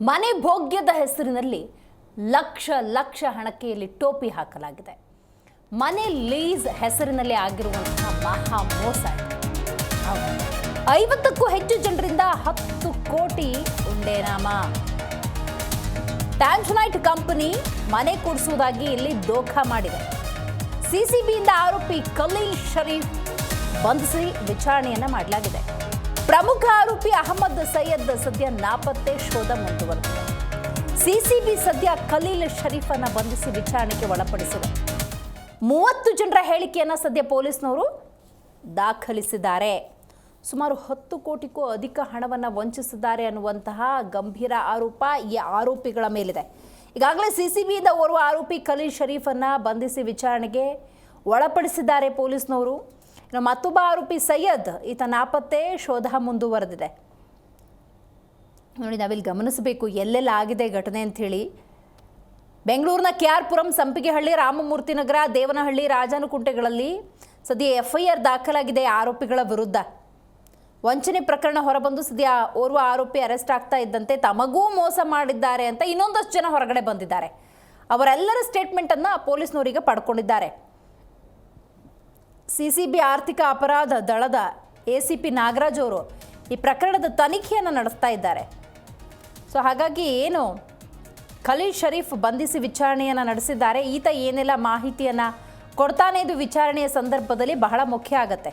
ಮನೆ ಭೋಗ್ಯದ ಹೆಸರಿನಲ್ಲಿ ಲಕ್ಷ ಲಕ್ಷ ಹಣಕ್ಕೆ ಟೋಪಿ ಹಾಕಲಾಗಿದೆ. ಮನೆ ಲೀಸ್ ಹೆಸರಿನಲ್ಲಿ ಆಗಿರುವಂತಹ ಮಹಾ ಮೋಸ. ಐವತ್ತಕ್ಕೂ ಹೆಚ್ಚು ಜನರಿಂದ ಹತ್ತು ಕೋಟಿ ಉಂಡೇನಾಮ ಟ್ಯಾನ್ಸ್ನೈಟ್ ಕಂಪನಿ ಮನೆ ಕೊಡಿಸುವುದಾಗಿ ಇಲ್ಲಿ ದೋಖಾ ಮಾಡಿದೆ. ಸಿಸಿಬಿಯಿಂದ ಆರೋಪಿ ಖಲೀಲ್ ಶರೀಫ್ ಬಂಧಿಸಿ ವಿಚಾರಣೆಯನ್ನ ಮಾಡಲಾಗಿದೆ. ಪ್ರಮುಖ ಆರೋಪಿ ಅಹಮದ್ ಸೈಯದ್ ಸದ್ಯ ನಾಪತ್ತೆ ಶೋಧ ಮುಂದುವರೆದಿದೆ. ಸಿಸಿಬಿ ಸದ್ಯ ಖಲೀಲ್ ಶರೀಫನ್ನ ಬಂಧಿಸಿ ವಿಚಾರಣೆಗೆ ಒಳಪಡಿಸಿದೆ. ಮೂವತ್ತು ಜನರ ಹೇಳಿಕೆಯನ್ನ ಸದ್ಯ ಪೊಲೀಸ್ನವರು ದಾಖಲಿಸಿದ್ದಾರೆ. ಸುಮಾರು ಹತ್ತು ಕೋಟಿಗೂ ಅಧಿಕ ಹಣವನ್ನು ವಂಚಿಸಿದ್ದಾರೆ ಅನ್ನುವಂತಹ ಗಂಭೀರ ಆರೋಪ ಈ ಆರೋಪಿಗಳ ಮೇಲಿದೆ. ಈಗಾಗಲೇ ಸಿ ಸಿ ಬಿಯಿಂದ ಓರ್ವ ಆರೋಪಿ ಖಲೀಲ್ ಶರೀಫನ್ನು ಬಂಧಿಸಿ ವಿಚಾರಣೆಗೆ ಒಳಪಡಿಸಿದ್ದಾರೆ ಪೊಲೀಸ್ನವರು. ಇನ್ನು ಮತ್ತೊಬ್ಬ ಆರೋಪಿ ಸೈಯದ್. ಈತ ನಾಪತ್ತೆ, ಶೋಧ ಮುಂದುವರೆದಿದೆ. ನೋಡಿ, ನಾವಿಲ್ಲಿ ಗಮನಿಸಬೇಕು, ಎಲ್ಲೆಲ್ಲ ಆಗಿದೆ ಘಟನೆ ಅಂಥೇಳಿ. ಬೆಂಗಳೂರಿನ ಕೆ ಆರ್ ಪುರಂ ಸಂಪಿಗೆಹಳ್ಳಿ, ರಾಮಮೂರ್ತಿ ನಗರ, ದೇವನಹಳ್ಳಿ, ರಾಜಾನುಕುಂಟೆಗಳಲ್ಲಿ ಸದ್ಯ ಎಫ್ಐಆರ್ ದಾಖಲಾಗಿದೆ ಆರೋಪಿಗಳ ವಿರುದ್ಧ. ವಂಚನೆ ಪ್ರಕರಣ ಹೊರಬಂದು ಸದ್ಯ ಓರ್ವ ಆರೋಪಿ ಅರೆಸ್ಟ್ ಆಗ್ತಾ ಇದ್ದಂತೆ ತಮಗೂ ಮೋಸ ಮಾಡಿದ್ದಾರೆ ಅಂತ ಇನ್ನೊಂದಷ್ಟು ಜನ ಹೊರಗಡೆ ಬಂದಿದ್ದಾರೆ. ಅವರೆಲ್ಲರ ಸ್ಟೇಟ್ಮೆಂಟನ್ನು ಪೊಲೀಸ್ನವರಿಗೆ ಪಡ್ಕೊಂಡಿದ್ದಾರೆ. ಸಿ ಸಿ ಬಿ ಆರ್ಥಿಕ ಅಪರಾಧ ದಳದ ಎ ಸಿ ಪಿ ನಾಗರಾಜ್ ಅವರು ಈ ಪ್ರಕರಣದ ತನಿಖೆಯನ್ನು ನಡೆಸ್ತಾ ಇದ್ದಾರೆ. ಸೊ ಹಾಗಾಗಿ ಏನು ಖಲೀಲ್ ಶರೀಫ್ ಬಂಧಿಸಿ ವಿಚಾರಣೆಯನ್ನು ನಡೆಸಿದ್ದಾರೆ. ಈತ ಏನೆಲ್ಲ ಮಾಹಿತಿಯನ್ನು ಕೊಡ್ತಾನೆ ಇದು ವಿಚಾರಣೆಯ ಸಂದರ್ಭದಲ್ಲಿ ಬಹಳ ಮುಖ್ಯ ಆಗತ್ತೆ.